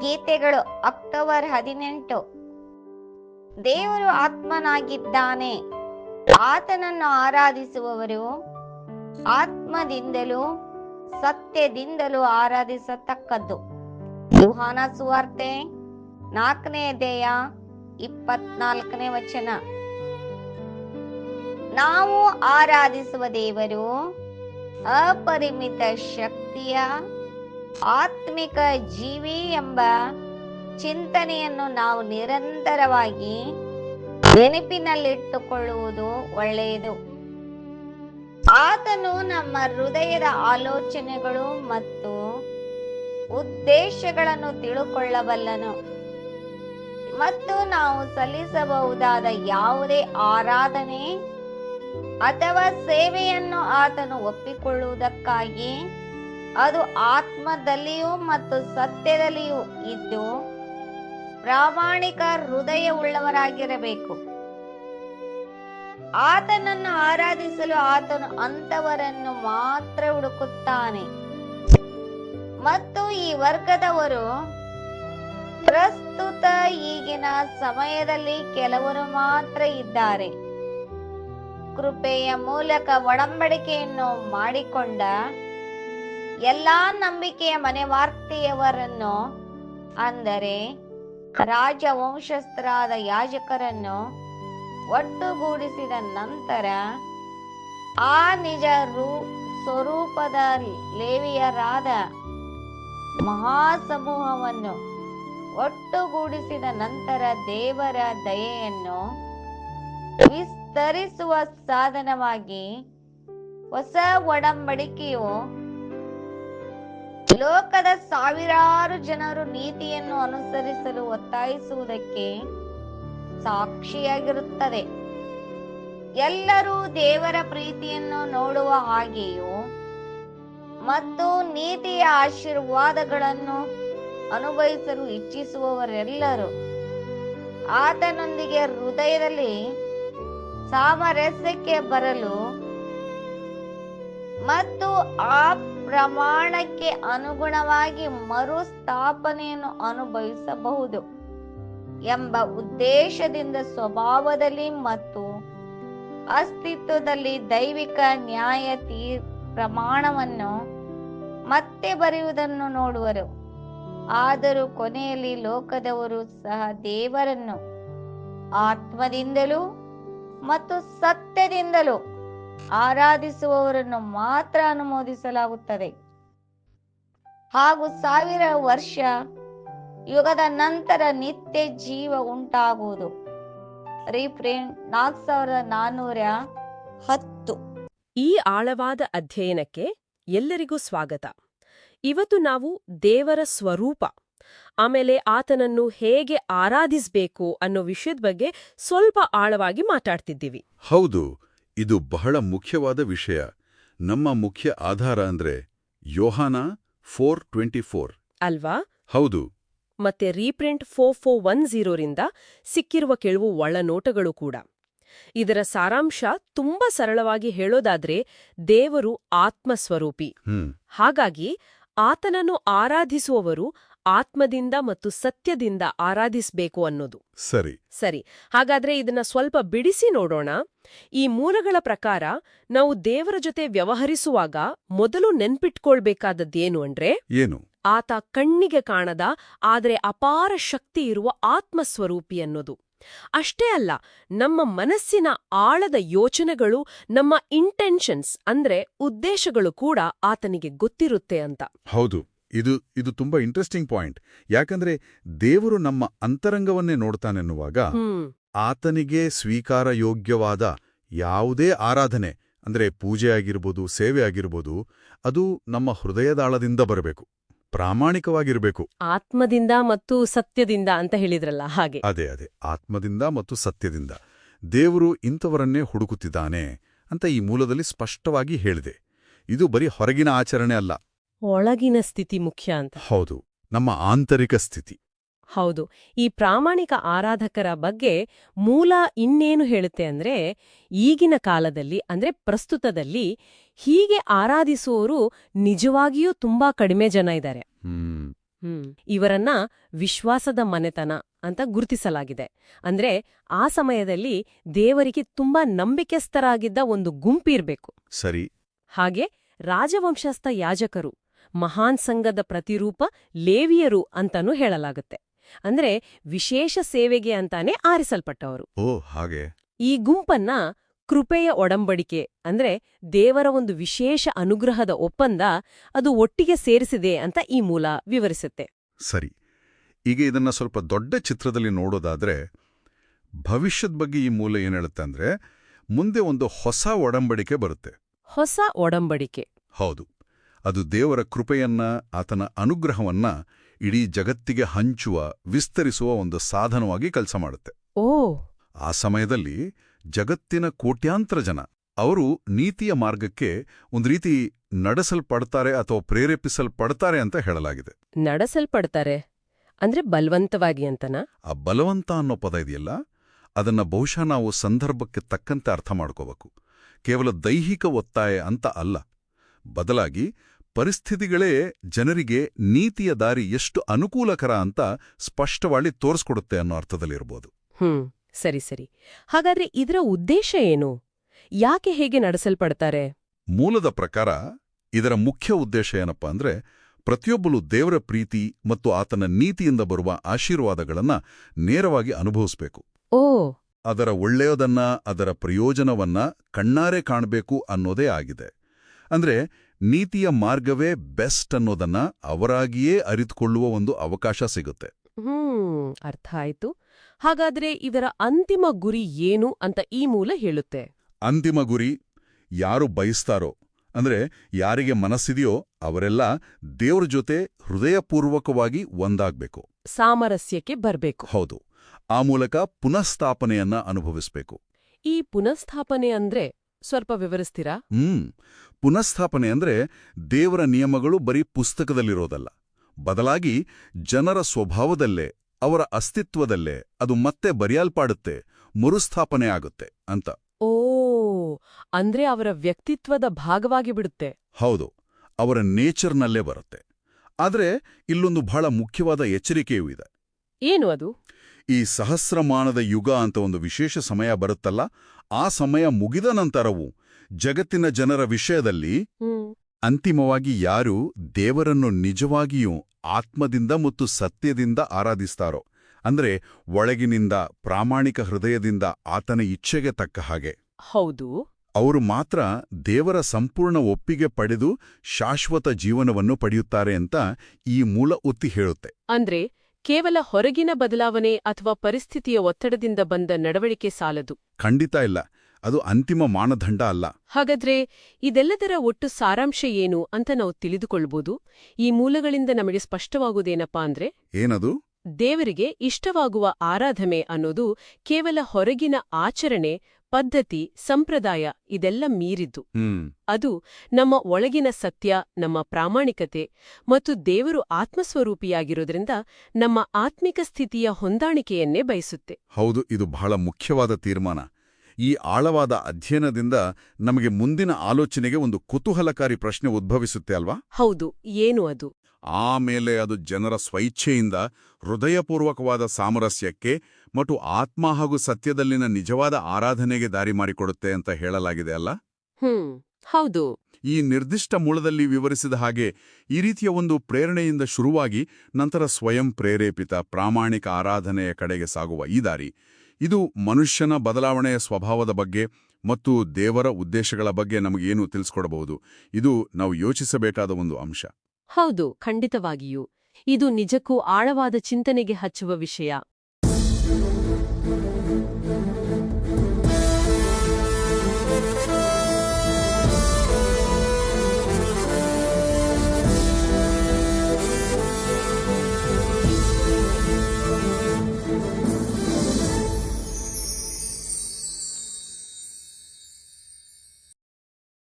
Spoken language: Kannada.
ಗೀತೆಗಳು ಅಕ್ಟೋಬರ್ ಹದಿನೆಂಟು. ದೇವರು ಆತ್ಮನಾಗಿದ್ದಾನೆ. ಆತನನ್ನು ಆರಾಧಿಸುವವರು ಆತ್ಮದಿಂದಲೂ ಸತ್ಯದಿಂದಲೂ ಆರಾಧಿಸತಕ್ಕದ್ದು. ಯುಹಾನ ಸುವಾರ್ತೆ ನಾಲ್ಕನೇ ದೇಯ ಇಪ್ಪತ್ನಾಲ್ಕನೇ ವಚನ. ನಾವು ಆರಾಧಿಸುವ ದೇವರು ಅಪರಿಮಿತ ಶಕ್ತಿಯ ಆತ್ಮಿಕ ಜೀವಿ ಎಂಬ ಚಿಂತನೆಯನ್ನು ನಾವು ನಿರಂತರವಾಗಿ ನೆನಪಿನಲ್ಲಿಟ್ಟುಕೊಳ್ಳುವುದು ಒಳ್ಳೆಯದು. ಆತನು ನಮ್ಮ ಹೃದಯದ ಆಲೋಚನೆಗಳು ಮತ್ತು ಉದ್ದೇಶಗಳನ್ನು ತಿಳುಕೊಳ್ಳಬಲ್ಲನು. ಮತ್ತು ನಾವು ಸಲ್ಲಿಸಬಹುದಾದ ಯಾವುದೇ ಆರಾಧನೆ ಅಥವಾ ಸೇವೆಯನ್ನು ಆತನು ಒಪ್ಪಿಕೊಳ್ಳುವುದಕ್ಕಾಗಿ ಅದು ಆತ್ಮದಲ್ಲಿಯೂ ಮತ್ತು ಸತ್ಯದಲ್ಲಿಯೂ ಇದ್ದು ಪ್ರಾಮಾಣಿಕ ಹೃದಯವುಳ್ಳವರಾಗಿರಬೇಕು. ಆತನನ್ನು ಆರಾಧಿಸಲು ಆತನು ಅಂತವರನ್ನು ಮಾತ್ರ ಹುಡುಕುತ್ತಾನೆ. ಮತ್ತು ಈ ವರ್ಗದವರು ಪ್ರಸ್ತುತ ಈಗಿನ ಸಮಯದಲ್ಲಿ ಕೆಲವರು ಮಾತ್ರ ಇದ್ದಾರೆ. ಕೃಪೆಯ ಮೂಲಕ ಒಡಂಬಡಿಕೆಯನ್ನು ಮಾಡಿಕೊಂಡ ಎಲ್ಲಾ ನಂಬಿಕೆಯ ಮನೆವಾರ್ತೆಯವರನ್ನು, ಅಂದರೆ ರಾಜವಂಶಸ್ಥರಾದ ಯಾಜಕರನ್ನು ಒಟ್ಟುಗೂಡಿಸಿದ ನಂತರ, ಆ ನಿಜ ರೂ, ಸ್ವರೂಪದ ಲೇವಿಯರಾದ ಮಹಾಸಮೂಹವನ್ನು ಒಟ್ಟುಗೂಡಿಸಿದ ನಂತರ ದೇವರ ದಯೆಯನ್ನು ವಿಸ್ತರಿಸುವ ಸಾಧನವಾಗಿ ಹೊಸ ಒಡಂಬಡಿಕೆಯು ಲೋಕದ ಸಾವಿರಾರು ಜನರು ನೀತಿಯನ್ನು ಅನುಸರಿಸಲು ಒತ್ತಾಯಿಸುವುದಕ್ಕೆ ಸಾಕ್ಷಿಯಾಗಿರುತ್ತದೆ. ಎಲ್ಲರೂ ದೇವರ ಪ್ರೀತಿಯನ್ನು ನೋಡುವ ಹಾಗೆಯೂ ಮತ್ತು ನೀತಿಯ ಆಶೀರ್ವಾದಗಳನ್ನು ಅನುಭವಿಸಲು ಇಚ್ಛಿಸುವವರೆಲ್ಲರೂ ಆತನೊಂದಿಗೆ ಹೃದಯದಲ್ಲಿ ಸಾಮರಸ್ಯಕ್ಕೆ ಬರಲು ಮತ್ತು ಆ ಪ್ರಮಾಣಕ್ಕೆ ಅನುಗುಣವಾಗಿ ಮರುಸ್ಥಾಪನೆಯನ್ನು ಅನುಭವಿಸಬಹುದು ಎಂಬ ಉದ್ದೇಶದಿಂದ ಸ್ವಭಾವದಲ್ಲಿ ಮತ್ತು ಅಸ್ತಿತ್ವದಲ್ಲಿ ದೈವಿಕ ನ್ಯಾಯ ಪ್ರಮಾಣವನ್ನು ಮತ್ತೆ ಬರೆಯುವುದನ್ನು ನೋಡುವರು. ಆದರೂ ಕೊನೆಯಲ್ಲಿ ಲೋಕದವರು ಸಹ ದೇವರನ್ನು ಆತ್ಮದಿಂದಲೂ ಮತ್ತು ಸತ್ಯದಿಂದಲೂ ಆರಾಧಿಸುವವರನ್ನು ಮಾತ್ರ ಅನುಮೋದಿಸಲಾಗುತ್ತದೆ. ಹಾಗೂ ಸಾವಿರ ವರ್ಷ ಯುಗದ ನಂತರ ನಿತ್ಯ ಜೀವ ಉಂಟಾಗುವುದು. ರೀಪ್ರಿಂಟ್ ನಾಲ್ಕು ಸಾವಿರದ ನಾನ್ನೂರ ಹತ್ತು. ಈ ಆಳವಾದ ಅಧ್ಯಯನಕ್ಕೆ ಎಲ್ಲರಿಗೂ ಸ್ವಾಗತ. ಇವತ್ತು ನಾವು ದೇವರ ಸ್ವರೂಪ ಆಮೇಲೆ ಆತನನ್ನು ಹೇಗೆ ಆರಾಧಿಸಬೇಕು ಅನ್ನೋ ವಿಷಯದ ಬಗ್ಗೆ ಸ್ವಲ್ಪ ಆಳವಾಗಿ ಮಾತಾಡ್ತಿದ್ದೀವಿ. ಹೌದು ಇದು ಬಹಳ ಮುಖ್ಯವಾದ ವಿಷಯ. ನಮ್ಮ ಮುಖ್ಯ ಆಧಾರ ಅಂದ್ರೆ ಯೋಹಾನ ಫೋರ್ ಟ್ವೆಂಟಿ ಫೋರ್. ಅಲ್ವಾ? ಹೌದು. ಮತ್ತೆ ರೀಪ್ರಿಂಟ್ ಫೋರ್ ಫೋರ್ ಒನ್ ಝೀರೋರಿಂದ ಸಿಕ್ಕಿರುವ ಕೆಲವು ಒಳನೋಟಗಳು ಕೂಡ. ಇದರ ಸಾರಾಂಶ ತುಂಬಾ ಸರಳವಾಗಿ ಹೇಳೋದಾದ್ರೆ ದೇವರು ಆತ್ಮಸ್ವರೂಪಿ. ಹಾಗಾಗಿ ಆತನನ್ನು ಆರಾಧಿಸುವವರು ಆತ್ಮದಿಂದ ಮತ್ತು ಸತ್ಯದಿಂದ ಆರಾಧಿಸಬೇಕು ಅನ್ನೋದು. ಸರಿ. ಸರಿ. ಹಾಗಾದ್ರೆ ಇದನ್ನ ಸ್ವಲ್ಪ ಬಿಡಿಸಿ ನೋಡೋಣ. ಈ ಮೂಲಗಳ ಪ್ರಕಾರ ನಾವು ದೇವರ ಜೊತೆ ವ್ಯವಹರಿಸುವಾಗ ಮೊದಲು ನೆನ್ಪಿಟ್ಕೊಳ್ಬೇಕಾದದ್ದೇನು ಅಂದ್ರೆ ಏನು? ಆತ ಕಣ್ಣಿಗೆ ಕಾಣದ ಆದರೆ ಅಪಾರ ಶಕ್ತಿ ಇರುವ ಆತ್ಮಸ್ವರೂಪಿ ಅನ್ನೋದು. ಅಷ್ಟೇ ಅಲ್ಲ ನಮ್ಮ ಮನಸ್ಸಿನ ಆಳದ ಯೋಚನೆಗಳು ನಮ್ಮ ಇಂಟೆನ್ಷನ್ಸ್ ಅಂದ್ರೆ ಉದ್ದೇಶಗಳು ಕೂಡ ಆತನಿಗೆ ಗೊತ್ತಿರುತ್ತೆ ಅಂತ. ಹೌದು ಇದು ಇದು ತುಂಬಾ ಇಂಟ್ರೆಸ್ಟಿಂಗ್ ಪಾಯಿಂಟ್ ಯಾಕಂದ್ರೆ ದೇವರು ನಮ್ಮ ಅಂತರಂಗವನ್ನೇ ನೋಡ್ತಾನೆನ್ನುವಾಗ ಆತನಿಗೆ ಸ್ವೀಕಾರ ಯೋಗ್ಯವಾದ ಯಾವುದೇ ಆರಾಧನೆ ಅಂದ್ರೆ ಪೂಜೆ ಆಗಿರ್ಬೋದು ಸೇವೆ ಆಗಿರ್ಬೋದು ಅದು ನಮ್ಮ ಹೃದಯದಾಳದಿಂದ ಬರಬೇಕು. ಪ್ರಾಮಾಣಿಕವಾಗಿರಬೇಕು. ಆತ್ಮದಿಂದ ಮತ್ತು ಸತ್ಯದಿಂದ ಅಂತ ಹೇಳಿದ್ರಲ್ಲ ಹಾಗೆ. ಅದೇ ಅದೇ. ಆತ್ಮದಿಂದ ಮತ್ತು ಸತ್ಯದಿಂದ. ದೇವರು ಇಂಥವರನ್ನೇ ಹುಡುಕುತ್ತಿದ್ದಾನೆ ಅಂತ ಈ ಮೂಲದಲ್ಲಿ ಸ್ಪಷ್ಟವಾಗಿ ಹೇಳಿದೆ. ಇದು ಬರೀ ಹೊರಗಿನ ಆಚರಣೆ ಅಲ್ಲ. ಒಳಗಿನ ಸ್ಥಿತಿ ಮುಖ್ಯ ಅಂತ. ಹೌದು. ನಮ್ಮ ಆಂತರಿಕ ಸ್ಥಿತಿ. ಹೌದು. ಈ ಪ್ರಾಮಾಣಿಕ ಆರಾಧಕರ ಬಗ್ಗೆ ಮೂಲ ಇನ್ನೇನು ಹೇಳುತ್ತೆ ಅಂದ್ರೆ ಈಗಿನ ಕಾಲದಲ್ಲಿ ಅಂದ್ರೆ ಪ್ರಸ್ತುತದಲ್ಲಿ ಹೀಗೆ ಆರಾಧಿಸುವವರು ನಿಜವಾಗಿಯೂ ತುಂಬಾ ಕಡಿಮೆ ಜನ ಇದ್ದಾರೆ ಇವರನ್ನ ವಿಶ್ವಾಸದ ಮನೆತನ ಅಂತ ಗುರುತಿಸಲಾಗಿದೆ. ಅಂದ್ರೆ ಆ ಸಮಯದಲ್ಲಿ ದೇವರಿಗೆ ತುಂಬಾ ನಂಬಿಕೆಸ್ಥರಾಗಿದ್ದ ಒಂದು ಗುಂಪಿರ್ಬೇಕು ಸರಿ. ಹಾಗೆ ರಾಜವಂಶಸ್ಥ ಯಾಜಕರು ಮಹಾನ್ ಸಂಘದ ಪ್ರತಿರೂಪ ಲೇವಿಯರು ಅಂತನೂ ಹೇಳಲಾಗುತ್ತೆ. ಅಂದ್ರೆ ವಿಶೇಷ ಸೇವೆಗೆ ಅಂತಾನೆ ಆರಿಸಲ್ಪಟ್ಟವರು. ಓ ಹಾಗೆ. ಈ ಗುಂಪನ್ನ ಕೃಪೆಯ ಒಡಂಬಡಿಕೆ ಅಂದ್ರೆ ದೇವರ ಒಂದು ವಿಶೇಷ ಅನುಗ್ರಹದ ಒಪ್ಪಂದ ಅದು ಒಟ್ಟಿಗೆ ಸೇರಿಸಿದೆ ಅಂತ ಈ ಮೂಲ ವಿವರಿಸುತ್ತೆ. ಸರಿ. ಈಗ ಇದನ್ನ ಸ್ವಲ್ಪ ದೊಡ್ಡ ಚಿತ್ರದಲ್ಲಿ ನೋಡೋದಾದ್ರೆ ಭವಿಷ್ಯದ ಬಗ್ಗೆ ಈ ಮೂಲ ಏನ್ ಹೇಳುತ್ತೆ ಅಂದ್ರೆ ಮುಂದೆ ಒಂದು ಹೊಸ ಒಡಂಬಡಿಕೆ ಬರುತ್ತೆ. ಹೊಸ ಒಡಂಬಡಿಕೆ. ಹೌದು. ಅದು ದೇವರ ಕೃಪೆಯನ್ನ ಆತನ ಅನುಗ್ರಹವನ್ನ ಇಡೀ ಜಗತ್ತಿಗೆ ಹಂಚುವ ವಿಸ್ತರಿಸುವ ಒಂದು ಸಾಧನವಾಗಿ ಕೆಲಸ ಮಾಡುತ್ತೆ. ಓ! ಆ ಸಮಯದಲ್ಲಿ ಜಗತ್ತಿನ ಕೋಟ್ಯಾಂತರ ಜನ ಅವರು ನೀತಿಯ ಮಾರ್ಗಕ್ಕೆ ಒಂದು ರೀತಿ ನಡೆಸಲ್ಪಡ್ತಾರೆ ಅಥವಾ ಪ್ರೇರೇಪಿಸಲ್ಪಡ್ತಾರೆ ಅಂತ ಹೇಳಲಾಗಿದೆ. ನಡೆಸಲ್ಪಡ್ತಾರೆ? ಅಂದ್ರೆ ಬಲವಂತವಾಗಿ ಅಂತನಾ? ಆ ಬಲವಂತ ಅನ್ನೋ ಪದ ಇದೆಯಲ್ಲ? ಅದನ್ನ ಬಹುಶಃ ನಾವು ಸಂದರ್ಭಕ್ಕೆ ತಕ್ಕಂತೆ ಅರ್ಥ ಮಾಡ್ಕೋಬೇಕು. ಕೇವಲ ದೈಹಿಕ ಒತ್ತಾಯ ಅಂತ ಅಲ್ಲ. ಬದಲಾಗಿ ಪರಿಸ್ಥಿತಿಗಳೇ ಜನರಿಗೆ ನೀತಿಯ ದಾರಿ ಎಷ್ಟು ಅನುಕೂಲಕರ ಅಂತ ಸ್ಪಷ್ಟವಾಗಿ ತೋರಿಸ್ಕೊಡುತ್ತೆ ಅನ್ನೋ ಅರ್ಥದಲ್ಲಿರ್ಬೋದು. ಹ್ಮ್ ಸರಿ ಸರಿ. ಹಾಗಾದ್ರೆ ಇದರ ಉದ್ದೇಶ ಏನು? ಯಾಕೆ ಹೇಗೆ ನಡೆಸಲ್ಪಡ್ತಾರೆ? ಮೂಲದ ಪ್ರಕಾರ ಇದರ ಮುಖ್ಯ ಉದ್ದೇಶ ಏನಪ್ಪಾ ಅಂದ್ರೆ ಪ್ರತಿಯೊಬ್ಬಲೂ ದೇವರ ಪ್ರೀತಿ ಮತ್ತು ಆತನ ನೀತಿಯಿಂದ ಬರುವ ಆಶೀರ್ವಾದಗಳನ್ನ ನೇರವಾಗಿ ಅನುಭವಿಸಬೇಕು. ಓ. ಅದರ ಒಳ್ಳೆಯದನ್ನ ಅದರ ಪ್ರಯೋಜನವನ್ನ ಕಣ್ಣಾರೆ ಕಾಣಬೇಕು ಅನ್ನೋದೇ ಆಗಿದೆ. ಅಂದ್ರೆ ನೀತಿಯ ಮಾರ್ಗವೇ ಬೆಸ್ಟ್ ಅನ್ನೋದನ್ನ ಅವರಾಗಿಯೇ ಅರಿತುಕೊಳ್ಳುವ ಒಂದು ಅವಕಾಶ ಸಿಗುತ್ತೆ. ಹ್ಮ್ ಅರ್ಥ ಆಯ್ತು. ಹಾಗಾದ್ರೆ ಇದರ ಅಂತಿಮ ಗುರಿ ಏನು ಅಂತ ಈ ಮೂಲ ಹೇಳುತ್ತೆ. ಅಂತಿಮ ಗುರಿ ಯಾರು ಬಯಸ್ತಾರೋ ಅಂದ್ರೆ ಯಾರಿಗೆ ಮನಸ್ಸಿದೆಯೋ ಅವರೆಲ್ಲ ದೇವ್ರ ಜೊತೆ ಹೃದಯಪೂರ್ವಕವಾಗಿ ಒಂದಾಗ್ಬೇಕು. ಸಾಮರಸ್ಯಕ್ಕೆ ಬರಬೇಕು. ಹೌದು. ಆ ಮೂಲಕ ಪುನಃಸ್ಥಾಪನೆಯನ್ನ ಅನುಭವಿಸಬೇಕು. ಈ ಪುನಃಸ್ಥಾಪನೆ ಅಂದ್ರೆ ಸ್ವಲ್ಪ ವಿವರಿಸ್ತೀರಾ? ಹ್ಮ್. ಪುನಃಸ್ಥಾಪನೆ ಅಂದ್ರೆ ದೇವರ ನಿಯಮಗಳು ಬರೀ ಪುಸ್ತಕದಲ್ಲಿರೋದಲ್ಲ. ಬದಲಾಗಿ ಜನರ ಸ್ವಭಾವದಲ್ಲೇ ಅವರ ಅಸ್ತಿತ್ವದಲ್ಲೇ ಅದು ಮತ್ತೆ ಬರೆಯಲ್ಪಾಡುತ್ತೆ ಮರುಸ್ಥಾಪನೆ ಆಗುತ್ತೆ ಅಂತ. ಓ ಅಂದ್ರೆ ಅವರ ವ್ಯಕ್ತಿತ್ವದ ಭಾಗವಾಗಿ ಬಿಡುತ್ತೆ. ಹೌದು ಅವರ ನೇಚರ್ನಲ್ಲೇ ಬರುತ್ತೆ. ಆದ್ರೆ ಇಲ್ಲೊಂದು ಬಹಳ ಮುಖ್ಯವಾದ ಎಚ್ಚರಿಕೆಯೂ ಇದೆ. ಏನು ಅದು? ಈ ಸಹಸ್ರಮಾನದ ಯುಗ ಅಂತ ಒಂದು ವಿಶೇಷ ಸಮಯ ಬರುತ್ತಲ್ಲ ಆ ಸಮಯ ಮುಗಿದ ನಂತರವೂ ಜಗತ್ತಿನ ಜನರ ವಿಷಯದಲ್ಲಿ ಅಂತಿಮವಾಗಿ ಯಾರು ದೇವರನ್ನು ನಿಜವಾಗಿಯೂ ಆತ್ಮದಿಂದ ಮತ್ತು ಸತ್ಯದಿಂದ ಆರಾಧಿಸ್ತಾರೋ ಅಂದ್ರೆ ಒಳಗಿನಿಂದ ಪ್ರಾಮಾಣಿಕ ಹೃದಯದಿಂದ ಆತನ ಇಚ್ಛೆಗೆ ತಕ್ಕ ಹಾಗೆ. ಹೌದು. ಅವರು ಮಾತ್ರ ದೇವರ ಸಂಪೂರ್ಣ ಒಪ್ಪಿಗೆ ಪಡೆದು ಶಾಶ್ವತ ಜೀವನವನ್ನು ಪಡೆಯುತ್ತಾರೆ ಅಂತ ಈ ಮೂಲ ಒತ್ತಿ ಹೇಳುತ್ತೆ. ಅಂದ್ರೆ ಕೇವಲ ಹೊರಗಿನ ಬದಲಾವಣೆ ಅಥವಾ ಪರಿಸ್ಥಿತಿಯ ಒತ್ತಡದಿಂದ ಬಂದ ನಡವಳಿಕೆ ಸಾಲದು. ಖಂಡಿತ ಇಲ್ಲ. ಅದು ಅಂತಿಮ ಮಾನದಂಡ ಅಲ್ಲ. ಹಾಗಾದ್ರೆ ಇದೆಲ್ಲದರ ಒಟ್ಟು ಸಾರಾಂಶ ಏನು ಅಂತ ನಾವು ತಿಳಿದುಕೊಳ್ಬೋದು. ಈ ಮೂಲಗಳಿಂದ ನಮಗೆ ಸ್ಪಷ್ಟವಾಗುವುದೇನಪ್ಪಾ ಅಂದ್ರೆ ಏನದು? ದೇವರಿಗೆ ಇಷ್ಟವಾಗುವ ಆರಾಧನೆ ಅನ್ನೋದು ಕೇವಲ ಹೊರಗಿನ ಆಚರಣೆ ಪದ್ಧತಿ ಸಂಪ್ರದಾಯ ಇದೆಲ್ಲ ಮೀರಿದ್ದು. ಅದು ನಮ್ಮ ಒಳಗಿನ ಸತ್ಯ ನಮ್ಮ ಪ್ರಾಮಾಣಿಕತೆ ಮತ್ತು ದೇವರು ಆತ್ಮಸ್ವರೂಪಿಯಾಗಿರೋದ್ರಿಂದ ನಮ್ಮ ಆತ್ಮಿಕ ಸ್ಥಿತಿಯ ಹೊಂದಾಣಿಕೆಯನ್ನೇ ಬಯಸುತ್ತೆ. ಹೌದು ಇದು ಬಹಳ ಮುಖ್ಯವಾದ ತೀರ್ಮಾನ. ಈ ಆಳವಾದ ಅಧ್ಯಯನದಿಂದ ನಮಗೆ ಮುಂದಿನ ಆಲೋಚನೆಗೆ ಒಂದು ಕುತೂಹಲಕಾರಿ ಪ್ರಶ್ನೆ ಉದ್ಭವಿಸುತ್ತೆ ಅಲ್ವಾ? ಹೌದು ಏನು ಅದು? ಆಮೇಲೆ ಅದು ಜನರ ಸ್ವೈಚ್ಛೆಯಿಂದ ಹೃದಯಪೂರ್ವಕವಾದ ಸಾಮರಸ್ಯಕ್ಕೆ ಮತ್ತು ಆತ್ಮ ಹಾಗೂ ಸತ್ಯದಲ್ಲಿನ ನಿಜವಾದ ಆರಾಧನೆಗೆ ದಾರಿ ಮಾಡಿಕೊಡುತ್ತೆ ಅಂತ ಹೇಳಲಾಗಿದೆ ಅಲ್ಲ? ಹ್ಮ್ ಹೌದು. ಈ ನಿರ್ದಿಷ್ಟ ಮೂಲದಲ್ಲಿ ವಿವರಿಸಿದ ಹಾಗೆ ಈ ರೀತಿಯ ಒಂದು ಪ್ರೇರಣೆಯಿಂದ ಶುರುವಾಗಿ ನಂತರ ಸ್ವಯಂ ಪ್ರೇರೇಪಿತ ಪ್ರಾಮಾಣಿಕ ಆರಾಧನೆಯ ಕಡೆಗೆ ಸಾಗುವ ಈ ದಾರಿ. ಇದು ಮನುಷ್ಯನ ಬದಲಾವಣೆಯ ಸ್ವಭಾವದ ಬಗ್ಗೆ ಮತ್ತು ದೇವರ ಉದ್ದೇಶಗಳ ಬಗ್ಗೆ ನಮಗೇನು ತಿಳಿಸ್ಕೊಡಬಹುದು? ಇದು ನಾವು ಯೋಚಿಸಬೇಕಾದ ಒಂದು ಅಂಶ. ಹೌದು ಖಂಡಿತವಾಗಿಯೂ. ಇದು ನಿಜಕ್ಕೂ ಆಳವಾದ ಚಿಂತನೆಗೆ ಹಚ್ಚುವ ವಿಷಯ.